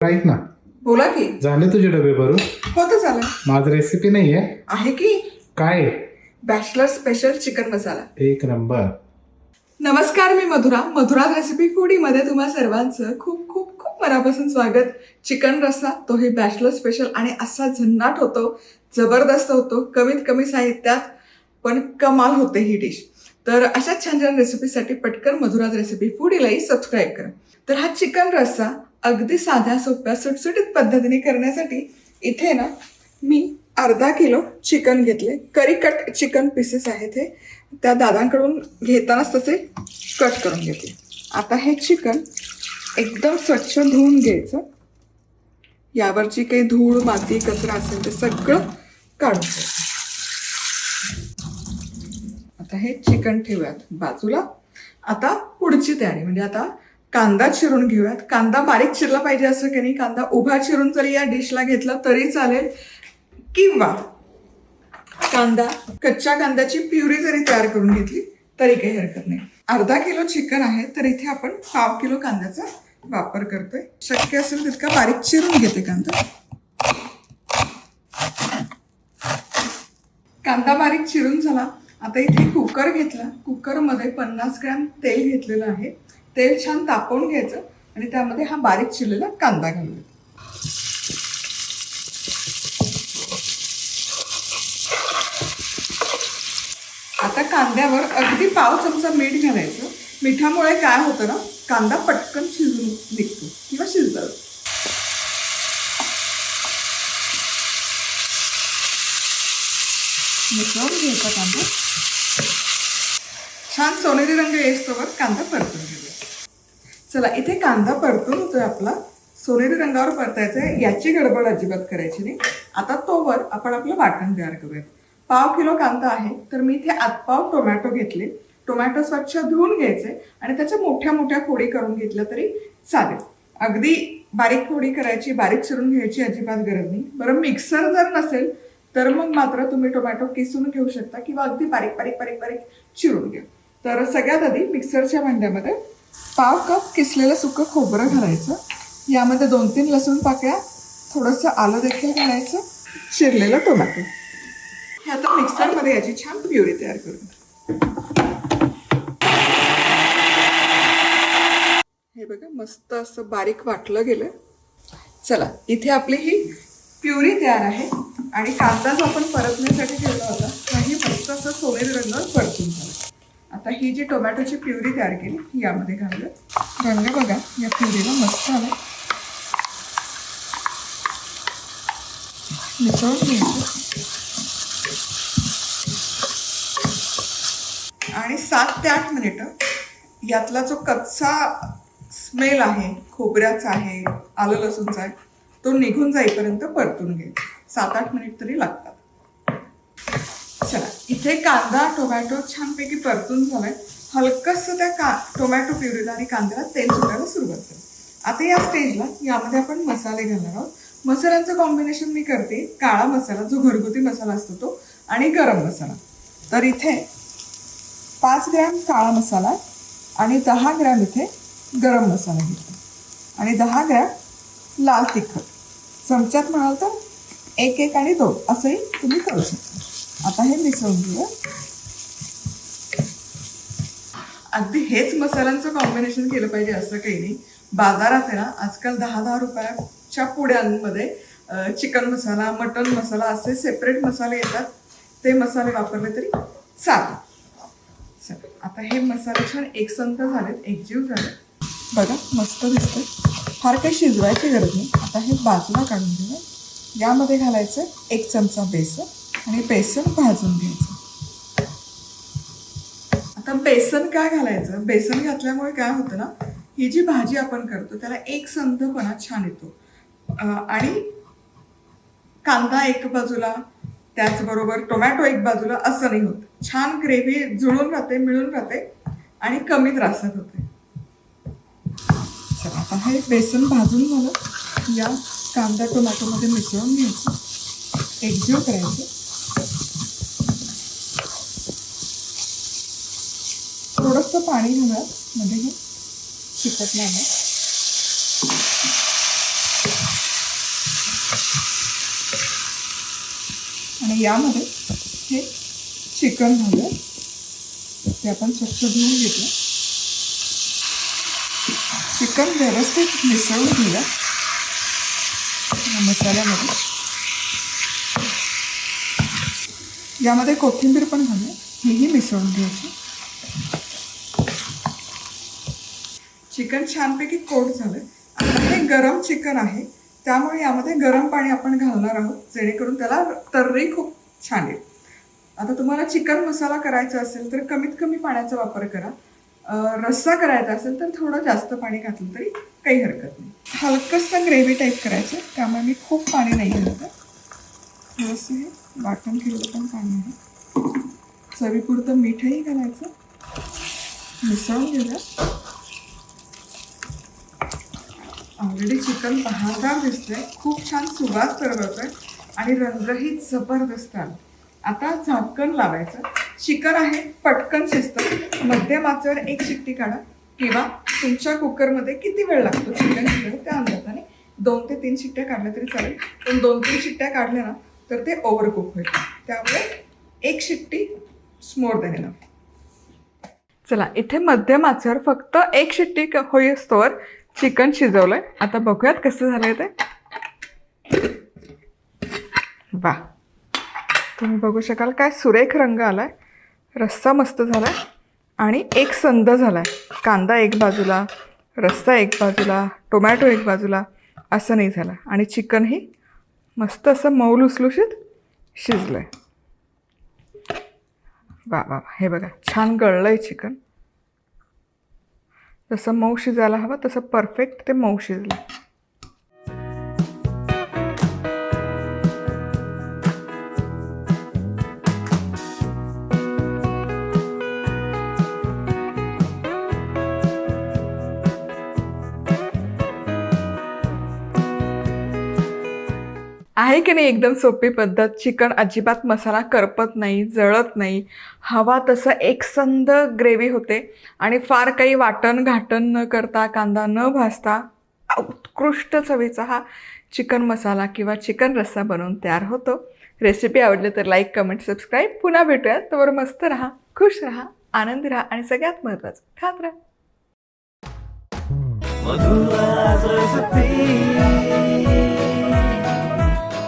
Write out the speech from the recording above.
ऐक ना. बोला की. झाले तुझे डबे भरून? होतं चालेल माझं रेसिपी नाही आहे. की? काय आहे? बॅचलर स्पेशल चिकन मसाला एक नंबर. नमस्कार मी मधुरा. मधुरा रेसिपी फूडीमध्ये तुम्हा सर्वांचं खूप खूप खूप मनापासून स्वागत. चिकन रस्सा तोही बॅचलर स्पेशल आणि असा झन्नाट होतो जबरदस्त होतो कमीत कमी साहित्यात पण कमाल होते ही डिश तर अशा छान छान रेसिपीसाठी पटकन मधुराज रेसिपी फूडीलाही सबस्क्राईब करा. तर हा चिकन रस्सा अगदी साध्या सोप्या सुटसुटीत पद्धतीने करण्यासाठी इथे ना मी अर्धा किलो चिकन घेतले. करी कट चिकन पीसेस आहेत हे. त्या दादांकडून घेतानाच तसे कट करून घेतले. आता हे चिकन एकदम स्वच्छ धुवून घ्यायचं. यावरची काही धूळ माती कचरा असेल ते सगळं काढून घ्यायचं. आता हे चिकन ठेवूयात बाजूला. आता पुढची तयारी म्हणजे आता कांदा चिरून घेऊयात. कांदा बारीक चिरला पाहिजे असं की नाही? कांदा उभा चिरून जरी या डिशला घेतला तरी चालेल. किंवा कांदा कच्च्या कांद्याची प्युरी जरी तयार करून घेतली तरी काही हरकत नाही. अर्धा किलो चिकन आहे तर इथे आपण पाव किलो कांद्याचा वापर करतोय. शक्य असेल तितका बारीक चिरून घेते कांदा. कांदा बारीक चिरून झाला. आता इथे कुकर घेतला. कुकरमध्ये पन्नास ग्रॅम तेल घेतलेलं आहे. तेल छान तापवून घ्यायचं आणि त्यामध्ये हा बारीक चिरलेला कांदा घालूया आता कांद्यावर अगदी पाव चमचा मीठ घालायचं. मिठामुळे काय होतं ना कांदा पटकन शिजून निघतो किंवा शिजतात मिसळून घ्यायचा कांदा. छान सोनेरी रंग येस्तोवर कांदा परतून घ्यायचा चला इथे कांदा परतून होतोय आपला. सोनेरी रंगावर परतायचा आहे याची गडबड अजिबात करायची नाही. आता तोवर आपण आपलं वाटण तयार करूयात. पाव किलो कांदा आहे तर मी इथे आतपाव टोमॅटो घेतले. टोमॅटो स्वच्छ धुवून घ्यायचे आणि त्याच्या मोठ्या मोठ्या फोडी करून घेतल्या तरी चालेल. अगदी बारीक फोडी करायची बारीक चिरून घ्यायची अजिबात गरज नाही. बरं मिक्सर जर नसेल तर मग मात्र तुम्ही टोमॅटो किसून घेऊ शकता किंवा अगदी बारीक बारीक बारीक बारीक चिरून घ्या. तर सगळ्यात आधी मिक्सरच्या भांड्यामध्ये पाव कप किसलेलं सुकं खोबरं घालायचं. यामध्ये दोन तीन लसूण पाकळ्या थोडंसं आलं देखील घालायचं. चिरलेलं टोमॅटो. हे आता मिक्सरमध्ये याची छान प्युरी तयार करू. हे बघा मस्त असं बारीक वाटलं गेलं. चला इथे आपली ही प्युरी तयार आहे. आणि कांदा जो आपण परतण्यासाठी ठेवला होता काही मस्त असं सोनेरी रंग परतून झाला. आता ही जी टोमॅटोची प्युरी तयार केली ही यामध्ये घालूया. रंग बघा या प्युरीला मस्त आला मिसळून घ्यायचं. आणि सात ते आठ मिनिटं यातला जो कच्चा स्मेल आहे खोबऱ्याचा आहे आलं लसूणचा आहे तो निघून जाईपर्यंत परतून घे सात आठ मिनिट तरी लागतात. चला. इथे कांदा टोमॅटो छानपैकी परतून झालाय. हलकस त्या का टोमॅटो प्युरीला आणि कांद्याला तेल सुटायला सुरुवात झाली आता या स्टेजला यामध्ये आपण मसाले घालणार आहोत. मसाल्यांचं कॉम्बिनेशन मी करते. काळा मसाला जो घरगुती मसाला असतो तो आणि गरम मसाला. तर इथे पाच ग्रॅम काळा मसाला आणि दहा ग्रॅम इथे गरम मसाला घेतला. आणि दहा ग्रॅम लाल तिखट. चमच्यात म्हणाल तर एक एक आणि दोन असंही तुम्ही करू शकता. आता हे मिसळून घेऊया अगदी हेच मसाल्यांचं कॉम्बिनेशन केलं पाहिजे असं काही नाही. बाजारात आहे ना आजकाल दहा दहा रुपयाच्या पुड्यांमध्ये चिकन मसाला मटन मसाला असे सेपरेट मसाले येतात. ते मसाले वापरले तरी चालेल. आता हे मसाले छान एकसंत झालेत एकजीव झाले बघा मस्त दिसतं फार काही शिजवायची गरज नाही. आता हे बाजूला काढून घेऊया. यामध्ये घालायचं एक चमचा बेसन. आणि बेसन भाजून घ्यायचं. आता बेसन काय घालायचं? बेसन घातल्यामुळे काय होतं ना ही जी भाजी आपण करतो त्याला एक संतपणा छान येतो. आणि कांदा एक बाजूला त्याचबरोबर टोमॅटो एक बाजूला असं नाही होत. छान ग्रेव्ही जुळून राहते मिळून राहते आणि कमी त्रासात होते. चला आता हे बेसन भाजून झालं. या कांदा टोमॅटोमध्ये मिसळून घ्यायचं. एकजीव करायचं. थोडस पाणी घालूया म्हणजे हे चिकट नाही आणि यामध्ये हे चिकन झालं. ते आपण स्वच्छ धुवून घेतलं. चिकन व्यवस्थित मिसळून घेऊया. मसाल्यामध्ये. यामध्ये कोथिंबीर पण घालूया. हेही मिसळून घ्यायची. चिकन छानपैकी कोट झालं आता हे गरम चिकन आहे. त्यामुळे यामध्ये गरम पाणी आपण घालणार आहोत जेणेकरून त्याला तर्री खूप छान येईल. आता तुम्हाला चिकन मसाला करायचा असेल तर कमीत कमी पाण्याचा वापर करा. रस्सा करायचा असेल तर थोडं जास्त पाणी घातलं तरी काही हरकत नाही. हलकंसं ग्रेव्ही टाईप करायचं त्यामुळे मी खूप पाणी नाही घालतं. थोडंसं हे वाटण केलेलं पण पाणी आहे. चवीपुरतं मीठही घालायचं. मिसळून घेऊया. ऑलरेडी चिकन बहारदार दिसतंय खूप छान सुवास करतोय आणि रंगही जबरदस्त आला आता झाकण लावायचं. चिकन आहे पटकन शिजतं. मध्यमाचेवर एक शिट्टी काढा. किंवा तुमच्या कुकरमध्ये किती वेळ लागतो चिकन शिजायला त्या अंदाजाने? दोन ते तीन शिट्ट्या काढल्या तरी चालेल. पण दोन तीन शिट्ट्या काढल्या ना तर ते ओव्हर कुक होईल. त्यामुळे एक शिट्टी स्मोर द्यायला चला इथे मध्यम आचेवर फक्त एक शिट्टी होईस्तोवर. चिकन शिजवलंय. आता बघूयात कसं झालंय ते. वा. तुम्ही बघू शकाल काय सुरेख रंग आलाय. रस्सा मस्त झालाय. आणि एक संद झालाय. कांदा एक बाजूला रस्सा एक बाजूला टोमॅटो एक बाजूला असं नाही झालं. आणि चिकनही मस्त असं मऊ लुसलुशीत शिजलंय. आहे वा वा. हे बघा छान गळलंय चिकन. जसं मऊ शिजायला हवं तसं परफेक्ट ते मऊ शिजलं. आहे की नाही एकदम सोपी पद्धत? चिकन अजिबात मसाला करपत नाही जळत नाही. हवा तसं एकसंद ग्रेव्ही होते आणि फार काही वाटण घाटण न करता कांदा न भाजता उत्कृष्ट चवीचा हा चिकन मसाला किंवा चिकन रस्सा बनवून तयार होतो. रेसिपी आवडली तर लाईक कमेंट सबस्क्राईब पुन्हा भेटूयात. तोवर मस्त राहा खुश राहा आनंदी राहा आणि सगळ्यात महत्त्वाचं खात राहा.